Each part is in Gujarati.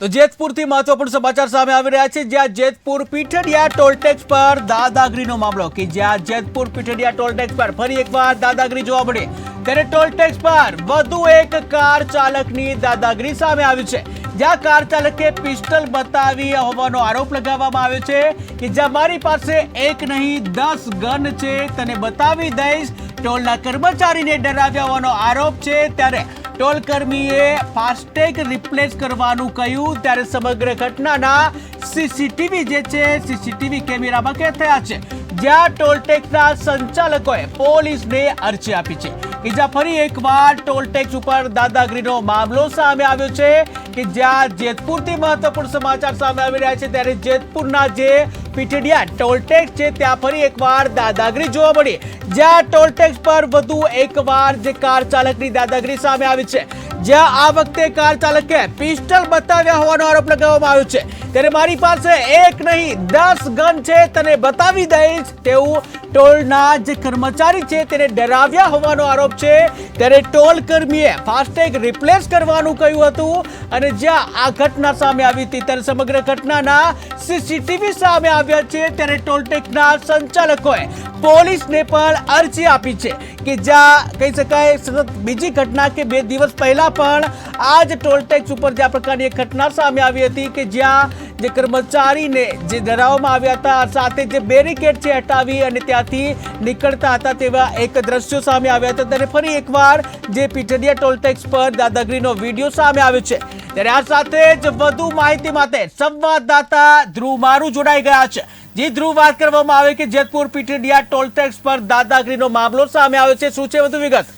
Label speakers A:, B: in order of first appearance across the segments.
A: તો જેતપુરથી મહત્વપૂર્ણ સમાચાર સામે આવી રહ્યા છે. જ્યાં જેતપુર પીઠડિયા ટોલટેક્સ પર દાદાગીરીનો મામલો. કે જ્યાં જેતપુર પીઠડિયા ટોલટેક્સ પર ફરી એકવાર દાદાગીરી જોવા મળી. ત્યારે ટોલટેક્સ પર વધુ એક કાર ચાલકની દાદાગીરી સામે આવી છે. જ્યાં કાર ચાલકે પિસ્ટલ બતાવી હોવાનો આરોપ લગાવવામાં આવ્યો છે કે જ્યાં મારી પાસે એક નહીં, દસ ગન છે. તને બતાવી દઈશ. ટોલના કર્મચારીને ડરાવ્યા હોવાનો આરોપ છે. ત્યારે ટોલ કર્મીએ ફાસ્ટેગ રિપ્લેસ કરવાનું કહ્યું, ત્યારે સમગ્ર ઘટનાના સીસીટીવી જે છે સીસીટીવી કેમેરામાં કેદ થયા છે. જ્યાં ટોલ ટેક્સના સંચાલકોએ પોલીસને અરજી આપી છે. કે ફરી એકવાર ટોલ ટેક્સ ઉપર દાદાગીરીનો મામલો સામે આવ્યો છે કે જ્યાં જેતપુરથી મહત્વપૂર્ણ સમાચાર સામે આવી રહ્યા છે ત્યારે જેતપુરના જે પીઠડિયા ટોલ ટેક્સ છે ત્યાં ફરી એકવાર દાદાગીરી જોવા મળી. જ્યાં ટોલ ટેક્સ પર વધુ એકવાર જે કાર ચાલકની દાદાગીરી સામે આવી છે. જ્યાં આ વખતે કાર ચાલકે પિસ્ટલ બતાવ્યા હોવાનો આરોપ લગાવવામાં આવ્યો છે. ત્યારે મારી પાસે એક નહીં, દસ ગન છે, તને બતાવી દઈશ. તેવું ટોલના જે કર્મચારી છે તેને ડરાવ્યા હોવાનો આરોપ છે. ત્યારે ટોલ કર્મીએ ફાસ્ટેગ રિપ્લેસ કરવાનું કહ્યું હતું અને જ્યાં આ ઘટના સામે આવી હતી, ત્યારે સમગ્ર ઘટનાના સીસીટીવી સામે આવ્યા છે. ત્યારે ટોલટેકના સંચાલકોએ પોલીસને પણ અરજી આપી છે કે જ્યાં, કહી શકાય, સતત બીજી ઘટના કે બે દિવસ પહેલા પણ આ જ ટોલટેક્સ ઉપર જે આ પ્રકારની ઘટના સામે આવી હતી કે જ્યાં જે કર્મચારીને જે ધરાવવામાં આવ્યા હતા સાથે જે બેરિકેડ છે હટાવી અને ત્યાંથી નીકળતા હતા તેવા એક દ્રશ્યો સામે આવ્યા હતા. ત્યારે ફરી એકવાર જે પીઠડિયા ટોલટેક્સ પર દાદાગીરીનો વીડિયો સામે આવ્યો છે. ત્યારે આ સાથે જ વધુ માહિતી માટે સંવાદદાતા ધ્રુવ મારું જોડાઈ ગયા છે. જે, ધ્રુવ, વાત કરવામાં આવે કે જેતપુર પીઠડિયા ટોલટેક્સ પર દાદાગીરીનો મામલો સામે આવ્યો છે. શું છે વધુ વિગત?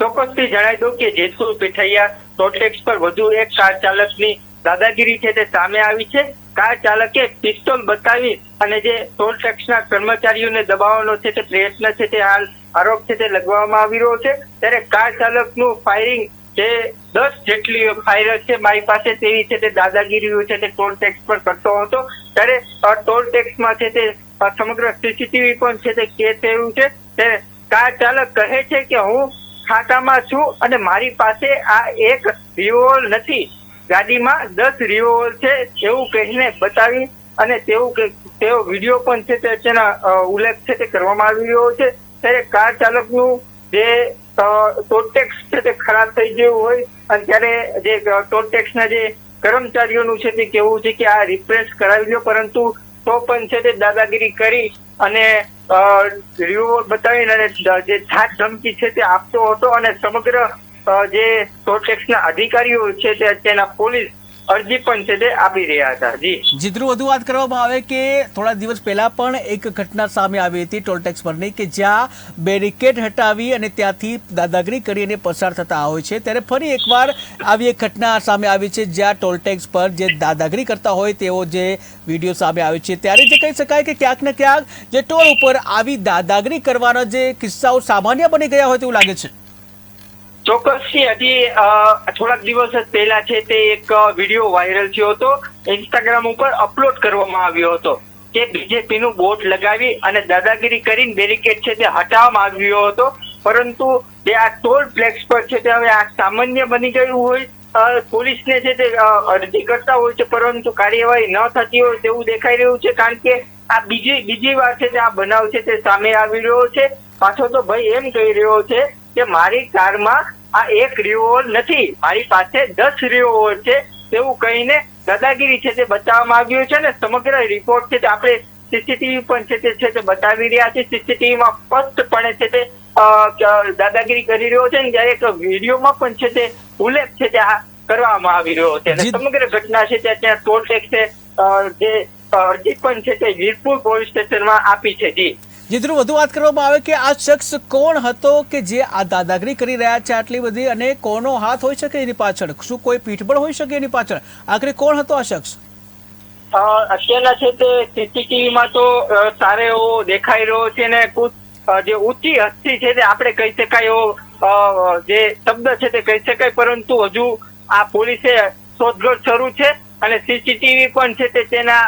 B: ચોક્કસથી જણાવી દઉં કે જેતપુર પીઠૈયા ટોલટેક્સ પર વધુ એક કાર ચાલકની દાદાગીરી છે તે સામે આવી છે. કાર ચાલકે પિસ્તોલ બતાવી અને જે ટોલ ટેક્સના કર્મચારીઓને દબાવવાનો છે તે પ્રયત્ન છે તે હાલ આરોપ છે તે લગાવવામાં આવી રહ્યો છે. ત્યારે કાર ચાલકનું ફાયરિંગ જે દસ જેટલી ફાયર છે મારી પાસે તેવી છે તે દાદાગીરી છે તે ટોલ ટેક્સ પર કરતો હતો. ત્યારે ટોલ ટેક્સમાં છે તે સમગ્ર સીસીટીવી પણ છે તે કે થયું છે. ત્યારે કાર ચાલક કહે છે કે હું ખાતામાં છું અને મારી પાસે આ એક રિવોલ નથી. ગાડીમાં દસ રિવોલ્વર છે એવું કહીને બતાવી અને તેવું તેવો વીડિયો પણ છે તેના ઉલ્લેખ છે તે કરવામાં આવી રહ્યો છે. ત્યારે કાર ચાલકનું જે ટોલટેક્સ છે તે ખરાબ થઈ ગયું હોય અને ત્યારે જે ટોલટેક્સના જે કર્મચારીઓનું છે તે કેવું છે કે આ રિપ્રેસ કરાવી લો. પરંતુ તો પણ છે તે દાદાગીરી કરી અને રિવોલ્વર બતાવીને અને જે થાક ધમકી છે તે આપતો હતો અને સમગ્ર અ, ટોલ ટેક્સના અધિકારીઓ છે તે અત્યારના પોલીસ અરજી પણ છે તે આપી રહ્યા હતા. જી.
A: જીતરું વધુ વાત કરવામાં આવે કે થોડા દિવસ પહેલા પણ એક ઘટના સામે આવી હતી ટોલટેક્સ પરની કે જ્યાં બેરિકેડ હટાવી અને ત્યાંથી દાદાગીરી કરી અને પસાર થતા હોય છે. ત્યારે ફરી એકવાર આવી એક ઘટના સામે આવી છે જ્યાં ટોલટેક્સ પર જે દાદાગીરી કરતા હોય તેવો જે વીડિયો સામે આવ્યો છે. ત્યારે જે કહી શકાય કે ક્યાંક ને ક્યાંક જે ટોલ ઉપર આવી દાદાગીરી કરવાના જે કિસ્સાઓ સામાન્ય બની ગયા હોય તેવું લાગે છે.
B: ચોક્કસથી હજી થોડાક દિવસ જ પહેલા છે તે એક વીડિયો વાયરલ થયો હતો. ઇન્સ્ટાગ્રામ ઉપર અપલોડ કરવામાં આવ્યો હતો કે બીજેપી નું બોટ લગાવી અને દાદાગીરી કરીને બેરિકેડ છે તે હટાવવામાં આવ્યો હતો. પરંતુ જે આ ટોલ પ્લેક્સ પર છે તે હવે આ સામાન્ય બની ગયું હોય પોલીસને છે તે અરજી કરતા હોય છે, પરંતુ કાર્યવાહી ન થતી હોય તેવું દેખાઈ રહ્યું છે, કારણ કે આ બીજી બીજી વાર છે તે આ બનાવ છે તે સામે આવી રહ્યો છે. પાછો તો ભાઈ એમ કહી રહ્યો છે કે મારી કારમાં આ એક રિવોલ્વર નથી. મારી પાસે દસ રિવોલ્વર છે. તેવું કહીને દાદાગીરી છે તે બતાવવામાં આવ્યું છે ને સમગ્ર રિપોર્ટ છે તે આપણે સીસીટીવી પણ છે તે છે તે બતાવી રહ્યા છે સીસીટીવીમાં સ્પષ્ટપણે છે તે દાદાગીરી કરી રહ્યો છે ને જયારે એક વિડીયોમાં પણ છે તે ઉલ્લેખ છે તે આ કરવામાં આવી રહ્યો છે. અને સમગ્ર ઘટના છે તે ત્યાં ટોલ ટેક્સ જે અરજી પણ છે તે વીરપુર પોલીસ સ્ટેશનમાં આપી છે. જી.
A: જીતરું વધુ વાત કરવામાં આવે કે આ શખ્સ કોણ હતો કે જે આ દાદાગીરી કરી રહ્યા છે, આટલી બધી અને કોનો હાથ હોઈ શકે એની પાછળ? શું કોઈ પીઠબળ હોઈ શકે એની પાછળ? આખરે કોણ હતો આ શખ્સ?
B: અત્યારના છે તે સીસીટીવી માં તો સારો એવો દેખાઈ રહ્યો છે ને જે ઊંચી હસ્તી છે તે આપણે કહી શકાય એવો જે શબ્દ છે તે કહી શકાય, પરંતુ હજુ આ પોલીસે શોધખોળ શરૂ છે અને સીસીટીવી પણ છે તે તેના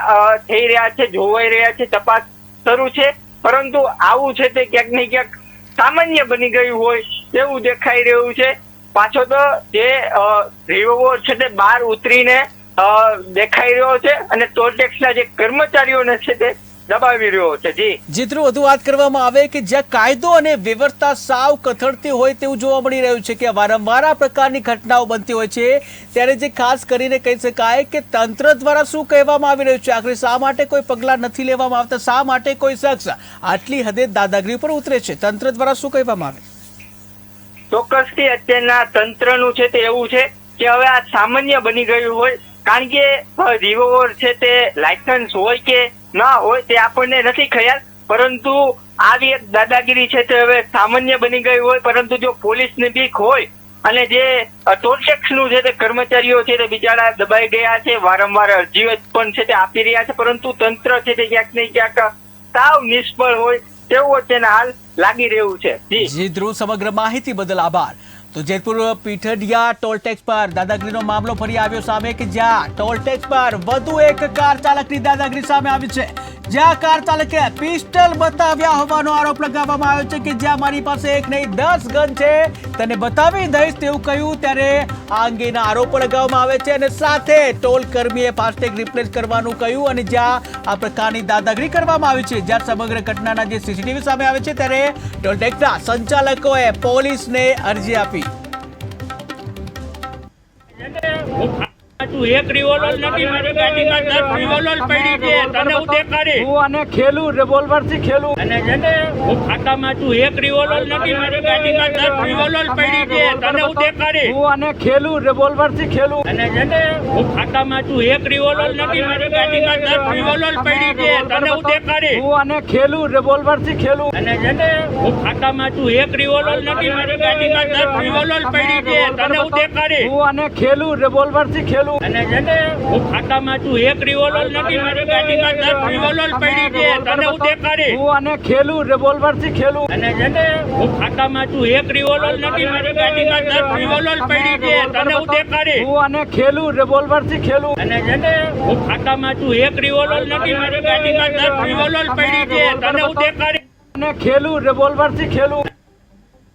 B: થઈ રહ્યા છે, જોવાઈ રહ્યા છે, તપાસ શરૂ છે. પરંતુ આવું છે તે ક્યાંક ને ક્યાંક સામાન્ય બની ગયું હોય તેવું દેખાઈ રહ્યું છે. પાછો તો જે રિવોવર છે તે બહાર ઉતરીને દેખાઈ રહ્યો છે અને ટોલટેક્સના જે કર્મચારીઓને છે તે દબાવી રહ્યો છે જી.
A: જીતનું વધુ વાત કરવામાં આવે કે જ્યાં કાયદો અને વ્યવસ્થા સાવ કથળતી હોય તેવું જોવા મળી રહ્યું છે કે વારંવાર આ પ્રકારની ઘટનાઓ બનતી હોય છે ત્યારે જે ખાસ કરીને કહી શકાય કે તંત્ર દ્વારા શું કહેવામાં આવી રહ્યું છે? આખરે શા માટે કોઈ પગલાં નથી લેવામાં આવતા? શા માટે કોઈ શખ્સ આટલી હદે દાદાગીરી પર ઉતરે છે? તંત્ર દ્વારા શું કહેવામાં આવે?
B: ચોક્કસથી અત્યારના તંત્રનું છે તે એવું છે કે હવે આ સામાન્ય બની ગયું હોય કારણ કે રિવોલ્વર છે તે લાયસન્સ હોય કે ના હોય તે આપણને નથી ખ્યાલ, પરંતુ આવી એક દાદાગીરી છે તે હવે સામાન્ય બની ગઈ હોય, પરંતુ જો પોલીસની બીક હોય અને જે ટોલટેક્સનું છે કર્મચારીઓ છે તે બિચારા દબાઈ ગયા છે, વારંવાર અરજીઓ પણ છે તે આપી રહ્યા છે, પરંતુ તંત્ર છે તે ક્યાંક ને ક્યાંક સાવ નિષ્ફળ હોય તેવું અત્યારના હાલ લાગી રહ્યું છે. જી
A: ધ્રુવ, સમગ્ર માહિતી બદલ આભાર. તો જેતપુર પીઠડિયા ટોલટેક્સ પર દાદાગીરીનો મામલો ફરી આવ્યો સામે કે જ્યાં ટોલટેક્સ પર વધુ એક કાર ચાલકની દાદાગીરી સામે આવી છે. જ્યાં કાર ચાલકે પિસ્ટલ બતાવ્યા હોવાનો આરોપ લગાવવામાં આવ્યો છે કે જ્યાં મારી પાસે એક નહીં, દસ ગન છે. તને બતાવી દઈશ તેવું કહ્યું ત્યારે આ અંગેના આરોપો લગાવવામાં આવે છે અને સાથે ટોલ કર્મીએ ફાસ્ટેગ રિપ્લેસ કરવાનું કહ્યું અને જ્યાં આ પ્રકારની દાદાગીરી કરવામાં આવી છે, જ્યાં સમગ્ર ઘટનાના જે સીસીટીવી સામે આવે છે ત્યારે ટોલ સંચાલકોએ પોલીસને અરજી આપી.
C: તું એક રિવોલ્વર નથી મારી ગાડીમાં દસ રિવોલ્વર પડી છે. તને હું દેખાડી?
D: હું આને ખેલું revolver થી ખેલું.
C: અને છે ને હું ખાતામાં તું એક રિવોલ્વર નથી મારી ગાડીમાં દસ રિવોલ્વર પડી છે. તને હું દેખાડી?
D: હું આને ખેલું revolver થી ખેલું.
C: અને છે ને હું ખાતામાં તું એક રિવોલ્વર નથી મારી ગાડીમાં દસ રિવોલ્વર પડી છે. તને હું દેખાડી?
D: હું આને ખેલું revolver થી ખેલું.
C: અને છે ને હું ખાતામાં તું એક રિવોલ્વર નથી મારી ગાડીમાં દસ રિવોલ્વર પડી છે. તને હું દેખાડી?
D: હું આને ખેલું revolver થી ખેલું.
C: અને છે ને હું ખાતામાં છું. એક રિવોલ્વર નથી મારી ગાડીમાં દસ રિવોલ્વર પડી છે. તને હું દેખાડી
D: હું અને ખેલું રિવોલ્વરથી ખેલું.
C: અને છે ને હું ખાતામાં છું. એક રિવોલ્વર નથી મારી ગાડીમાં દસ રિવોલ્વર પડી છે. તને હું દેખાડી
D: હું અને ખેલું રિવોલ્વરથી ખેલું.
C: અને છે ને હું ખાતામાં છું. એક રિવોલ્વર નથી મારી ગાડીમાં દસ રિવોલ્વર પડી છે. તને હું દેખાડી
D: અને ખેલું રિવોલ્વરથી ખેલું.